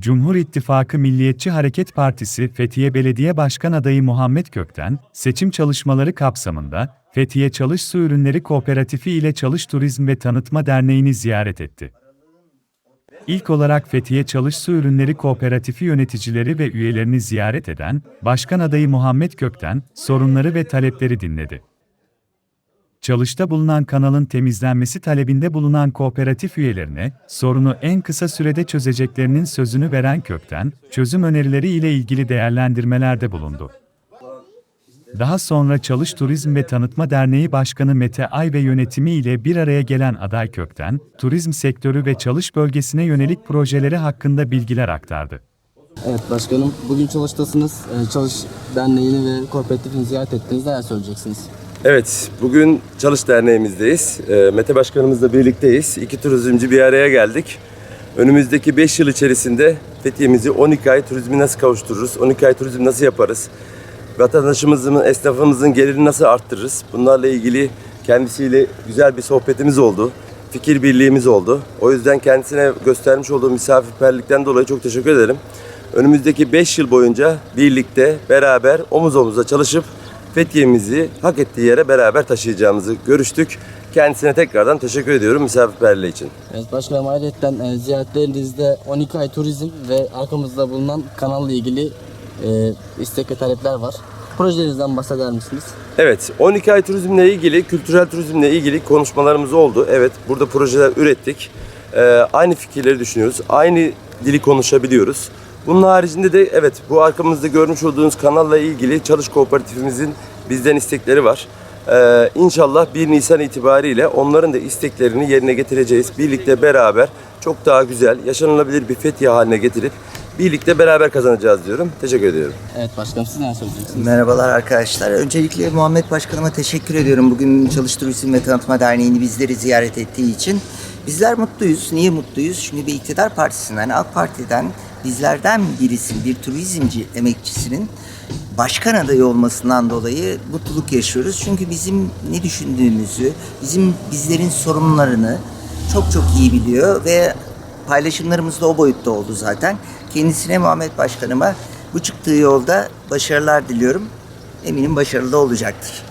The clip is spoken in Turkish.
Cumhur İttifakı Milliyetçi Hareket Partisi Fethiye Belediye Başkan Adayı Muhammed Kökten, seçim çalışmaları kapsamında Fethiye Çalış Su Ürünleri Kooperatifi ile Çalış Turizm ve Tanıtma Derneği'ni ziyaret etti. İlk olarak Fethiye Çalış Su Ürünleri Kooperatifi yöneticileri ve üyelerini ziyaret eden Başkan Adayı Muhammed Kökten, sorunları ve talepleri dinledi. Çalışta bulunan kanalın temizlenmesi talebinde bulunan kooperatif üyelerine, sorunu en kısa sürede çözeceklerinin sözünü veren Kökten, çözüm önerileri ile ilgili değerlendirmelerde bulundu. Daha sonra Çalış Turizm ve Tanıtma Derneği Başkanı Mete Ay ve yönetimi ile bir araya gelen aday Kökten, turizm sektörü ve çalış bölgesine yönelik projeleri hakkında bilgiler aktardı. Evet başkanım, bugün Çalış'tasınız. Ee, Çalış Derneği'ni ve kooperatifini ziyaret ettiniz. Neler söyleyeceksiniz? Evet, bugün Çalış Derneğimizdeyiz. Ee, Mete Başkanımızla birlikteyiz. İki turizmci bir araya geldik. Önümüzdeki 5 yıl içerisinde Fethiye'mizi 12 ay turizmi nasıl kavuştururuz, 12 ay turizm nasıl yaparız, vatandaşımızın, esnafımızın gelirini nasıl arttırırız? Bunlarla ilgili kendisiyle güzel bir sohbetimiz oldu. Fikir birliğimiz oldu. O yüzden kendisine göstermiş olduğu misafirperlikten dolayı çok teşekkür ederim. Önümüzdeki 5 yıl boyunca birlikte, beraber, omuz omuza çalışıp Fethiye'mizi hak ettiği yere beraber taşıyacağımızı görüştük. Kendisine tekrardan teşekkür ediyorum misafirperliği için. Evet başkanım ayrıca e, ziyaretlerinizde 12 ay turizm ve arkamızda bulunan kanalla ilgili e, istek ve talepler var. Projelerinizden bahseder misiniz? Evet, 12 ay turizmle ilgili, kültürel turizmle ilgili konuşmalarımız oldu. Evet, burada projeler ürettik. Ee, aynı fikirleri düşünüyoruz. Aynı dili konuşabiliyoruz. Bunun haricinde de evet, bu arkamızda görmüş olduğunuz kanalla ilgili Çalış Kooperatifimizin bizden istekleri var. Ee, inşallah 1 Nisan itibariyle onların da isteklerini yerine getireceğiz. Birlikte beraber çok daha güzel, yaşanılabilir bir Fethiye haline getirip birlikte beraber kazanacağız diyorum. Teşekkür ediyorum. Evet başkanım siz neler söyleyeceksiniz? Merhabalar arkadaşlar. Öncelikle Muhammed Başkanıma teşekkür ediyorum. Bugün Çalış Turizm ve Tanıtma Derneği'ni bizleri ziyaret ettiği için. Bizler mutluyuz. Niye mutluyuz? Şimdi bir iktidar partisinden, AK Parti'den bizlerden birisi, bir turizmci emekçisinin başkan adayı olmasından dolayı mutluluk yaşıyoruz. Çünkü bizim ne düşündüğümüzü, bizim bizlerin sorunlarını çok çok iyi biliyor ve paylaşımlarımız da o boyutta oldu zaten. Kendisine Muhammed Başkanıma bu çıktığı yolda başarılar diliyorum. Eminim başarılı olacaktır.